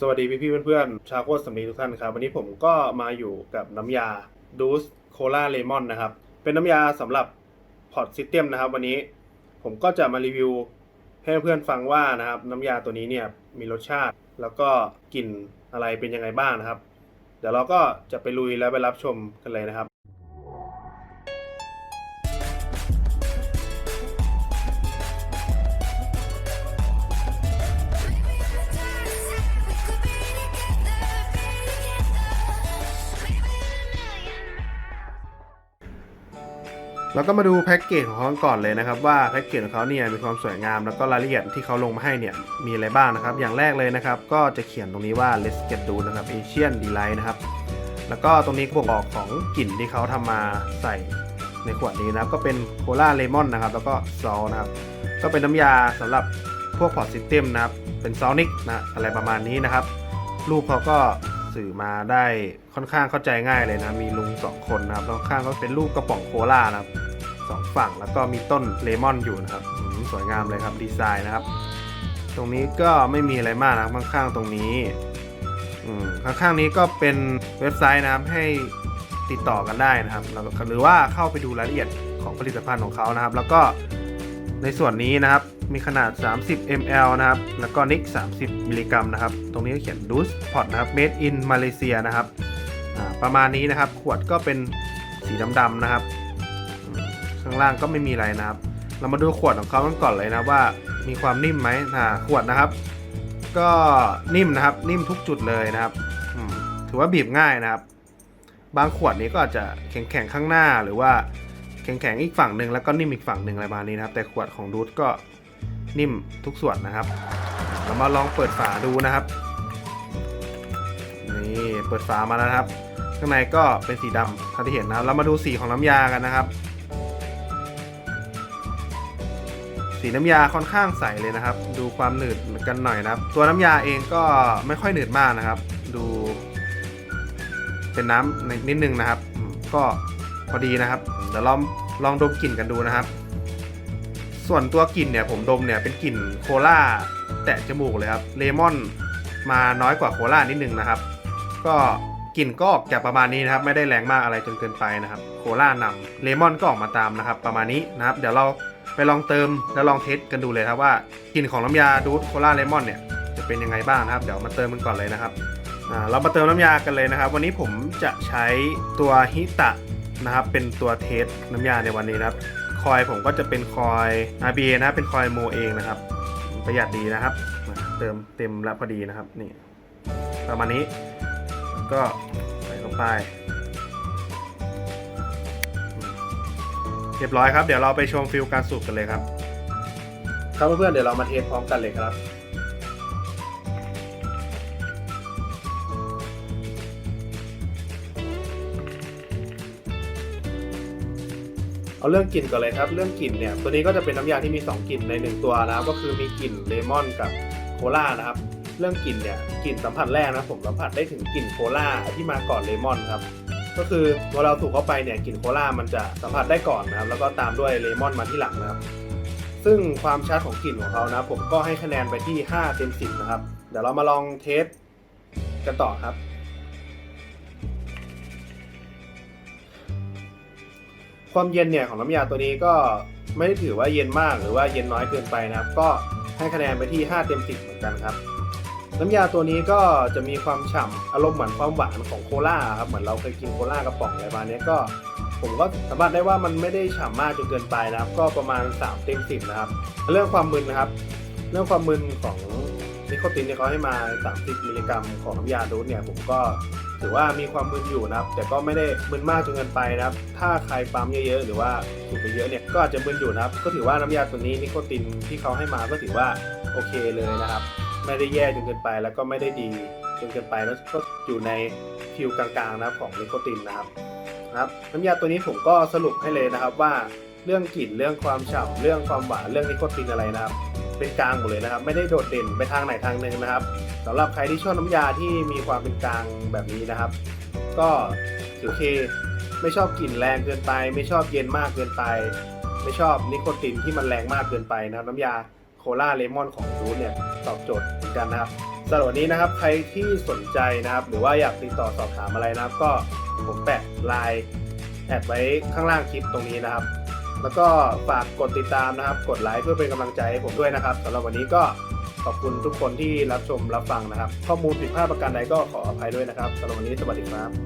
สวัสดีพี่พี่ๆเพื่อนๆชาวโคตรสำลีทุกท่านครับ วันนี้ผมก็มาอยู่กับน้ำยาดูสโคลาเลมอนนะครับ เป็นน้ำยาสำหรับพอร์ตซิสเต็มนะครับ วันนี้ผมก็จะมารีวิวให้เพื่อนฟังว่านะครับน้ำยาตัวนี้เนี่ยมีรสชาติ แล้วก็กลิ่นอะไรเป็นยังไงบ้างนะครับ เดี๋ยวเราก็จะไปลุยแล้วไปรับชมกันเลยนะครับ เราก็มาดูแพ็กเกจของเขาก่อนเลยนะครับว่าแพ็กเกจของเขาเนี่ยมีความสวยงามแล้วก็รายละเอียดที่เขาลงมาให้เนี่ยมีอะไรบ้างนะครับ อย่างแรกเลยนะครับก็จะเขียนตรงนี้ว่า let's get do นะครับ Asian Delight นะครับแล้วก็ตรงนี้ก็บอกของกลิ่นที่เขาทำมาใส่ในขวดนี้นะครับก็เป็นโคลาเลมอนนะครับแล้วก็ซอลนะครับก็เป็นน้ำยาสำหรับพวกพอร์ตซิสเต็มนะครับเป็นซอนิกนะอะไรประมาณนี้นะครับรูปเขาก็ สื่อมาได้ค่อนข้างเข้าใจง่ายเลยนะ มีลุงสองคนนะครับแล้วข้างก็เป็นรูปกระป๋องโคลานะครับสองฝั่งแล้วก็มีต้นเลมอนอยู่นะครับสวยงามเลยครับดีไซน์นะครับ ตรงนี้ก็ไม่มีอะไรมากนะครับข้างๆตรงนี้อืมข้างๆนี้ก็เป็นเว็บไซต์นะครับให้ติดต่อกันได้นะครับแล้วหรือว่าเข้าไปดูรายละเอียดของผลิตภัณฑ์ของเขานะครับ แล้วก็ในส่วนนี้นะครับ มีขนาด 30 ml นะครับ แล้วก็นิก 30 มิลลิกรัมนะครับ ตรงนี้ก็เขียนดูสพอตนะครับ made in Malaysia นะครับ ประมาณนี้นะครับ ขวดก็เป็นสีดำๆนะครับ ข้างล่างก็ไม่มีอะไรนะครับ เรามาดูขวดของเขากันก่อนเลยนะว่ามีความนิ่มไหมขวดนะครับ ก็นิ่มนะครับ นิ่มทุกจุดเลยนะครับ ถือว่าบีบง่ายนะครับ บางขวดนี้ก็อาจจะแข็งๆข้างหน้าหรือว่าแข็งๆอีกฝั่งหนึ่งแล้วก็นิ่มอีกฝั่งหนึ่งอะไรประมาณนี้นะครับ แต่ขวดของดูดก็ นิ่มทุกส่วนนะครับ เรามาลองเปิดฝาดูนะครับ นี่เปิดฝามาแล้วครับ ข้างในก็เป็นสีดำท่าที่เห็นนะครับเรามาดูสีของน้ำยากันนะครับ สีน้ำยาค่อนข้างใสเลยนะครับ ดูความหนืดกันหน่อยนะครับ ตัวน้ำยาเองก็ไม่ค่อยหนืดมากนะครับ ดู เป็นน้ำนิดนึงนะครับ ก็พอดีนะครับ เดี๋ยวลองลองดมกลิ่นกันดูนะครับ ส่วนตัวกลิ่นเนี่ยผมดมเนี่ยเป็นกลิ่นโคลาแตะจมูกเลยครับเลมอนมาน้อยกว่าโคลานิดนึงนะครับ ก็กลิ่นก็ออกจากประมาณนี้นะครับ ไม่ได้แรงมากอะไรจนเกินไปนะครับ โคลานำเลมอนก็ออกมาตามนะครับ ประมาณนี้นะครับ เดี๋ยวเราไปลองเติมแล้วลองเทสกันดูเลยครับว่ากลิ่นของน้ำยาดูดโคลาเลมอนเนี่ยจะเป็นยังไงบ้างนะครับ เดี๋ยวมาเติมกันก่อนเลยนะครับเรามาเติมน้ำยากันเลยนะครับ วันนี้ผมจะใช้ตัวฮิตะนะครับ เป็นตัวเทสน้ำยาในวันนี้นะครับ คอยผมก็จะเป็นคอย RBA นะเป็นคอยโมเองนะครับ ประหยัดดีนะครับ เติมเต็มและพอดีนะครับนี่ประมาณนี้ก็ใส่ลงไป เรียบร้อยครับ เดี๋ยวเราไปชมฟิลการสูบกันเลยครับ ครับเพื่อนๆเดี๋ยวเรามาเทสพร้อมกันเลยครับ เอาเรื่องกลิ่นก่อนเลยครับ เรื่องกลิ่นเนี่ยตัวนี้ก็จะเป็นน้ำยาที่มี 2กลิ่นใน 1 ตัวนะครับก็คือมีกลิ่นเลมอนกับโคลานะครับ เรื่องกลิ่นเนี่ยกลิ่นสัมผัสแรกนะผมสัมผัสได้ถึงกลิ่นโคลาที่มาก่อนเลมอนครับก็คือพอเราถูกเข้าไปเนี่ยกลิ่นโคลามันจะสัมผัสได้ก่อนนะครับแล้วก็ตามด้วยเลมอนมาที่หลังนะครับซึ่งความชัดของกลิ่นของเขานะผมก็ให้คะแนนไปที่ 5 เต็ม 10 นะครับ เดี๋ยวเรามาลองเทสกันต่อครับ ความเย็นเนี่ยของน้ำยาตัวนี้ก็ไม่ได้ถือว่าเย็นมากหรือว่าเย็นน้อยเกินไปนะครับ ก็ให้คะแนนไปที่ 5 เต็ม 10 เหมือนกันครับ น้ำยาตัวนี้ก็จะมีความฉ่ำอารมณ์เหมือนความหวานของโคลาครับเหมือนเราเคยกินโคลากระป๋องอะไรมาณนี้ก็ ผมก็สามารถได้ว่ามันไม่ได้ฉ่ำมากจนเกินไปนะครับ ก็ประมาณ 3 เต็ม 10 นะครับ เรื่องความมึนนะครับ เรื่องความมึนของนิโคตินที่ยเขาให้มา 30 มิลลิกรัมของน้ำยาดูดเนี่ยผมก็ ถือว่ามีความมึนอยู่นะครับ แต่ก็ไม่ได้มึนมากจนเกินไปนะครับ ถ้าใครปั๊มเยอะๆหรือว่าสูบไปเยอะเนี่ยก็อาจจะมึนอยู่นะครับ ก็ถือว่าน้ำยาตัวนี้นิโคตินที่เขาให้มาก็ถือว่าโอเคเลยนะครับ ไม่ได้แย่จนเกินไปแล้วก็ไม่ได้ดีจนเกินไปแล้วก็อยู่ในฟิวกลางๆนะครับของนิโคตินนะครับนะครับน้ำยาตัวนี้ผมก็สรุปให้เลยนะครับว่าเรื่องกลิ่นเรื่องความฉ่ำเรื่องความหวานเรื่องนิโคตินอะไรนะครับ เป็นกลางหมดเลยนะครับ ไม่ได้โดดเด่นไปทางไหนทางหนึ่งนะครับสำหรับใครที่ชอบน้ำยาที่มีความเป็นกลางแบบนี้นะครับ ก็โอเค ไม่ชอบกลิ่นแรงเกินไป ไม่ชอบเย็นมากเกินไป ไม่ชอบนิโคตินที่มันแรงมากเกินไปนะครับ น้ำยาโคลาเลมอนของรูทเนี่ยตอบโจทย์เหมือนกันนะครับสำหรับวันนี้นะครับใครที่สนใจนะครับ หรือว่าอยากติดต่อสอบถามอะไรนะครับ ก็ผมแปะไลน์แอดไว้ข้างล่างคลิปตรงนี้นะครับ แล้วก็ฝากกดติดตามนะครับ กดไลค์เพื่อเป็นกำลังใจให้ผมด้วยนะครับสำหรับวันนี้ก็ขอบคุณทุกคนที่รับชมรับฟังนะครับ ข้อมูลผิดพลาดประการใดก็ขออภัยด้วยนะครับสำหรับวันนี้สวัสดีครับ